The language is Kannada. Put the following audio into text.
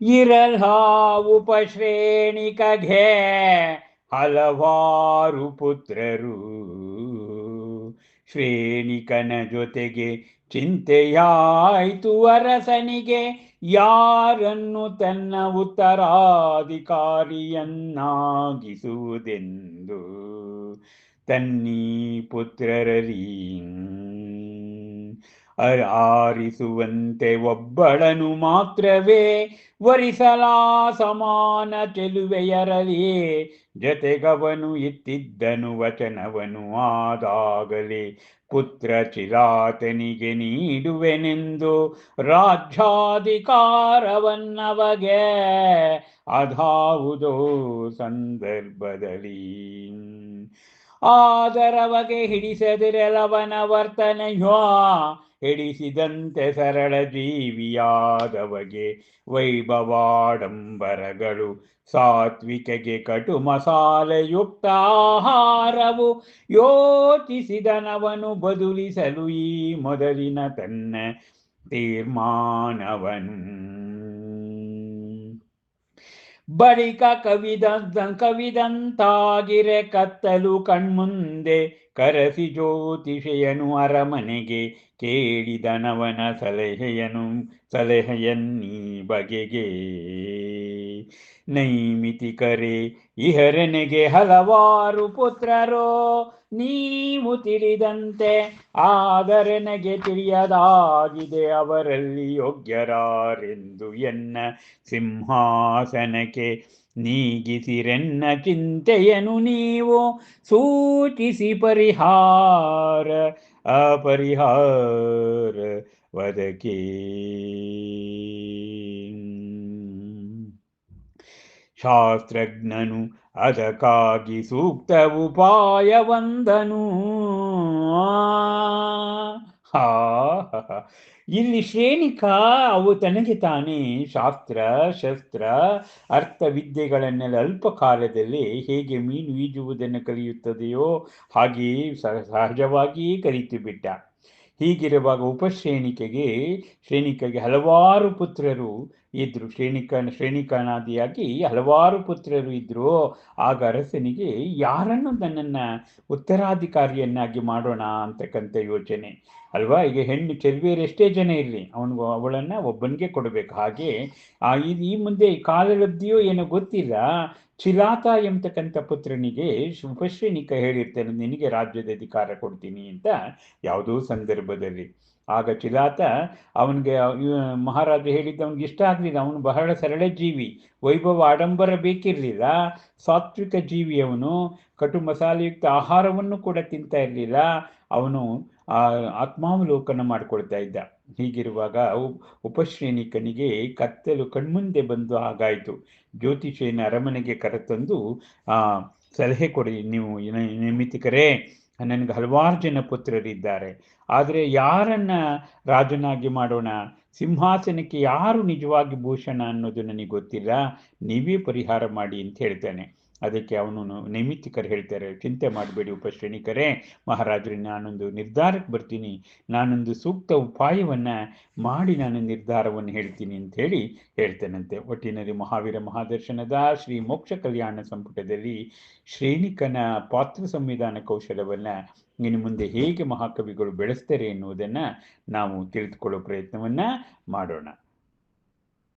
ಇರಲ್ಹ ಉಪಶ್ರೇಣಿಕಗೆ ಹಲವಾರು ಪುತ್ರರು. ಶ್ರೇಣಿಕನ ಜೊತೆಗೆ ಚಿಂತೆಯಾಯಿತು ಅರಸನಿಗೆ ಯಾರನ್ನು ತನ್ನ ಉತ್ತರಾಧಿಕಾರಿಯನ್ನಾಗಿಸುವುದೆಂದು. ತನ್ನೀ ಪುತ್ರರಲ್ಲಿ ಆರಿಸುವಂತೆ ಒಬ್ಬಳನು ಮಾತ್ರವೇ ವರಿಸಲಾ ಸಮಾನ ಚೆಲುವೆಯರಲಿ ಜತೆಗವನು ಇತ್ತಿದ್ದನು ವಚನವನು ಆದಾಗಲೇ. ಪುತ್ರ ಚಿರಾತನಿಗೆ ನೀಡುವೆನೆಂದು ರಾಜ್ಯಾಧಿಕಾರವನ್ನವಗೆ. ಅಧಾವುದೋ ಸಂದರ್ಭದಲ್ಲಿ. ಆದರವಗೆ ಹಿಡಿಸದಿರಲವನ ವರ್ತನೆಯೋ ಹಿಡಿಸಿದಂತೆ ಸರಳ ಜೀವಿಯಾದವಗೆ ವೈಭವಾಡಂಬರಗಳು. ಸಾತ್ವಿಕೆಗೆ ಕಟು ಮಸಾಲೆಯುಕ್ತ ಆಹಾರವು ಯೋಚಿಸಿದನವನು ಬದುಲಿಸಲು ಈ ಮೊದಲಿನ ತನ್ನ ತೀರ್ಮಾನವನು. ಬಳಿಕ ಕವಿದ ಕವಿದಂತಾಗಿರೆ ಕತ್ತಲು ಕಣ್ಮುಂದೆ ಕರಸಿ ಜ್ಯೋತಿಷೆಯನು ಅರಮನೆಗೆ ಕೇಳಿದನವನ ಸಲಹೆಯನು ಸಲಹೆಯನ್ನೀ ಬಗೆಗೆ ನೈಮಿತಿಕರೇ ಇಹರನೆಗೆ ಹಲವಾರು ಪುತ್ರರೋ. ನೀವು ತಿಳಿದಂತೆ ಆದರನೆಗೆ ತಿಳಿಯದಾಗಿದೆ ಅವರಲ್ಲಿ ಯೋಗ್ಯರಾರೆಂದು ಎನ್ನ ಸಿಂಹಾಸನಕ್ಕೆ ನೀಗಿಸಿರೆನ್ನ ಚಿಂತೆಯನು ನೀವು. ಸೂಚಿಸಿ ಪರಿಹಾರ, ಅಪರಿಹಾರ ವದಕೇ. ಶಾಸ್ತ್ರಜ್ಞನು ಅದಕ್ಕಾಗಿ ಸೂಕ್ತ ಉಪಾಯವೊಂದನು ಹಾ ಇಲ್ಲಿ ಶ್ರೇಣಿಕ, ಅವು ತನಗೆ ತಾನೇ ಶಾಸ್ತ್ರ, ಶಸ್ತ್ರ ಅರ್ಥ ವಿದ್ಯೆಗಳನ್ನೆಲ್ಲ ಅಲ್ಪ ಕಾಲದಲ್ಲಿ ಹೇಗೆ ಮೀನು ಈಜುವುದನ್ನು ಕಲಿಯುತ್ತದೆಯೋ ಹಾಗೆಯೇ ಸಹಜವಾಗಿಯೇ ಕಲಿತು ಬಿಟ್ಟ. ಹೀಗಿರುವಾಗ ಉಪಶ್ರೇಣಿಕೆಗೆ, ಶ್ರೇಣಿಕೆಗೆ ಹಲವಾರು ಪುತ್ರರು ಇದ್ರು, ಶ್ರೇಣಿಕ ಶ್ರೇಣಿಕನಾದಿಯಾಗಿ ಹಲವಾರು ಪುತ್ರರು ಇದ್ರು. ಆಗ ಅರಸನಿಗೆ, ಯಾರನ್ನು ನನ್ನನ್ನು ಉತ್ತರಾಧಿಕಾರಿಯನ್ನಾಗಿ ಮಾಡೋಣ? ಅಂತಕ್ಕಂಥ ಯೋಚನೆ. ಅಲ್ವಾ? ಈಗ ಹೆಣ್ಣು ಚೆಲುವೆಯರು ಎಷ್ಟೇ ಜನ ಇರಲಿ. ಅವನಿಗೂ ಅವಳನ್ನು ಒಬ್ಬನಿಗೆ ಕೊಡಬೇಕು. ಹಾಗೆ ಈ ಮುಂದೆ ಕಾಲಲಬ್ಧಿಯೋ ಏನೋ ಗೊತ್ತಿಲ್ಲ. ಚಿಲಾತ ಎಂಬತಕ್ಕಂಥ ಪುತ್ರನಿಗೆ ಉಪಶ್ರೇಣಿಕ ಹೇಳಿರ್ತಾನೆ, ನಿನಗೆ ರಾಜ್ಯದ ಅಧಿಕಾರ ಕೊಡ್ತೀನಿ ಅಂತ ಯಾವುದೋ ಸಂದರ್ಭದಲ್ಲಿ. ಆಗ ಚಿಲಾತ ಅವನಿಗೆ ಮಹಾರಾಜ ಹೇಳಿದ್ದ ಅವನಿಗೆ ಇಷ್ಟ ಆಗಲಿಲ್ಲ. ಅವನು ಬಹಳ ಸರಳ ಜೀವಿ, ವೈಭವ ಆಡಂಬರ ಬೇಕಿರಲಿಲ್ಲ. ಸಾತ್ವಿಕ ಜೀವಿ ಅವನು ಕಟು ಮಸಾಲೆಯುಕ್ತ ಆಹಾರವನ್ನು ಕೂಡ ತಿಂತಾ ಇರಲಿಲ್ಲ. ಅವನು ಆತ್ಮಾವಲೋಕನ ಮಾಡಿಕೊಳ್ತಾ ಇದ್ದ. ಹೀಗಿರುವಾಗ ಉಪಶ್ರೇಣಿಕನಿಗೆ ಕತ್ತಲು ಕಣ್ಮುಂದೆ ಬಂದು ಹಾಗಾಯಿತು. ಜ್ಯೋತಿಷಿಯನ ಅರಮನೆಗೆ ಕರೆತಂದು, ಆ, ಸಲಹೆ ಕೊಡಿ, ನೀವು ನಿಮಿತಿಕರೇ ನನಗೆ ಹಲವಾರು ಜನ ಪುತ್ರರಿದ್ದಾರೆ. ಆದರೆ ಯಾರನ್ನ ರಾಜನಾಗಿ ಮಾಡೋಣ? ಸಿಂಹಾಸನಕ್ಕೆ ಯಾರು ನಿಜವಾಗಿ ಭೂಷಣ ಅನ್ನೋದು ನನಗೆ ಗೊತ್ತಿಲ್ಲ. ನೀವೇ ಪರಿಹಾರ ಮಾಡಿ ಅಂತ ಹೇಳ್ತಾನೆ. ಅದಕ್ಕೆ ಅವನು ನೈಮಿತ್ತಿಕರು ಹೇಳ್ತಾರೆ, ಚಿಂತೆ ಮಾಡಬೇಡಿ ಉಪಶ್ರೇಣಿಕರೇ, ಮಹಾರಾಜರೇ, ನಾನೊಂದು ನಿರ್ಧಾರಕ್ಕೆ ಬರ್ತೀನಿ. ನಾನೊಂದು ಸೂಕ್ತ ಉಪಾಯವನ್ನು ಮಾಡಿ ನಾನು ನಿರ್ಧಾರವನ್ನು ಹೇಳ್ತೀನಿ ಅಂತ ಹೇಳಿ ಹೇಳ್ತೇನಂತೆ. ಒಟ್ಟಿನಲ್ಲಿ ಮಹಾವೀರ ಮಹಾದರ್ಶನದ ಶ್ರೀ ಮೋಕ್ಷ ಕಲ್ಯಾಣ ಸಂಪುಟದಲ್ಲಿ ಶ್ರೇಣಿಕನ ಪಾತ್ರ ಸಂವಿಧಾನ ಕೌಶಲವನ್ನು ಇನ್ನು ಮುಂದೆ ಹೇಗೆ ಮಹಾಕವಿಗಳು ಬೆಳೆಸ್ತಾರೆ ಎನ್ನುವುದನ್ನು ನಾವು ತಿಳಿದುಕೊಳ್ಳೋ ಪ್ರಯತ್ನವನ್ನು ಮಾಡೋಣ.